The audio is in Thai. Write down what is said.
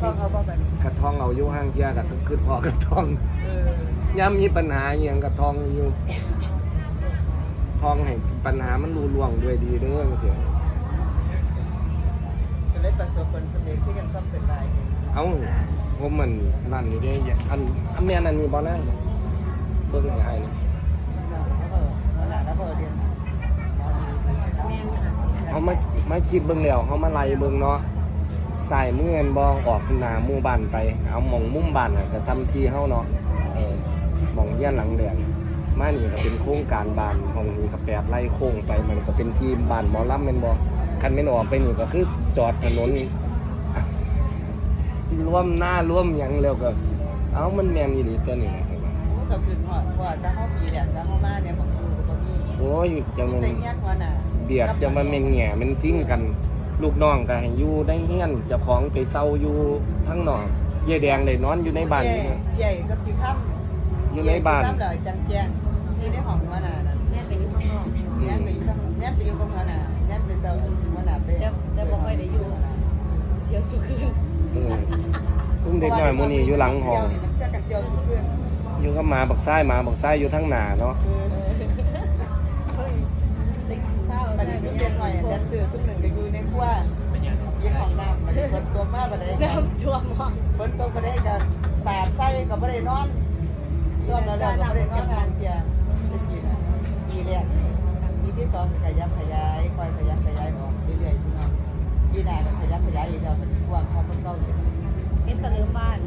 ก็เขาบอกแบบกระทองเอาอยู่ห้างเที่ยกับคือพอกระทองเออย่ำมีปัญหาอหย่างกระทองอยู่ทองให้ปัญหามันรูล่วงด้วยดีเด้อเสียจะได้ประสบผลสำเร็จที่ยังต้องเป็นรายเองเอ้าผมมันนั่นนี่เด้อย่าอันอันแม่นอันนี้บ่นะเบิ่งให้อ้ายนะแล้วก็ขนาดแล้วก็เรียน เขามามาคิดเบิ่งแล้วเขามาไล่เบิ่งเนาะ สายมือเงินบ่ออกหน้าหมู่บ้านไป เอาหม่องมุมบ้านน่ะก็ซ้ำที่เฮาเนาะเออหม่องเฮียนหลังแดงมานี่ก็เป็นโครงการบ้านห้องนี้ก็แปดไร่โค้งไปมันก็เป็นที่บ้านหมอลำแม่นบ่คันแม่นออกไปนี่ก็คือจอดถนนร่วมหน้าร่วมหยังแล้วก็เอ้ามันแม่นอีหลีตัวนี้นะก็คือหอดว่าจะเข้าปีเนี่ยจะเข้ามาเนี่ยบางคนก็มีโอ้ยจังมันเต็งเงี้ยกว่าน่ะเบียดจะมาเม่นแหง่มันซิ่งกัน ลูกน้องก็ให้อยู่ได้เฮียนเจ้าของไปเซาอยู่ทั้งนอกเย่แดงเลยนอนอยู่ในบ้านนี่นะใหญ่ก็พี่ข้ามอยู่ในบ้านข้ามเลยจังแจ้งอยู่ในห้องว่าน่ะแม่ไปอยู่ข้างนอกอืแน่มไปอยู่ข้างแน่ไปอยู่กับว่าน่ะแน่ไปเจ้าว่าน่ะไปแต่แต่บ่ค่อยได้อยู่เที่ยวสุคืนอืมทุ่มเด็กน้อยหมูนี่อยู่หลังห้องมันจะกันเจียวทุกเรื่องอยู่กับหมาบักซ้ายหมาบักซ้ายอยู่ทั้งหน้าเนาะคือเหนึ่งก็อยู่ในครัวยี่ห้องน้ำฝนตัวมากก็ได้น้ำท่วมห้องฝนตัวก็ได้กันสาดไส้กับไม่ได้นอนส่วนเราเราไม่ได้นอนงานเกียร์ไม่กินมีเรียกมีที่สองขยับขยายคอยขยับขยายออกเรื่อยๆที่น้องพี่นาขยับขยายอีกแล้วมันกว้างความมันเก่าอยู่เป็นตะลือบ้าน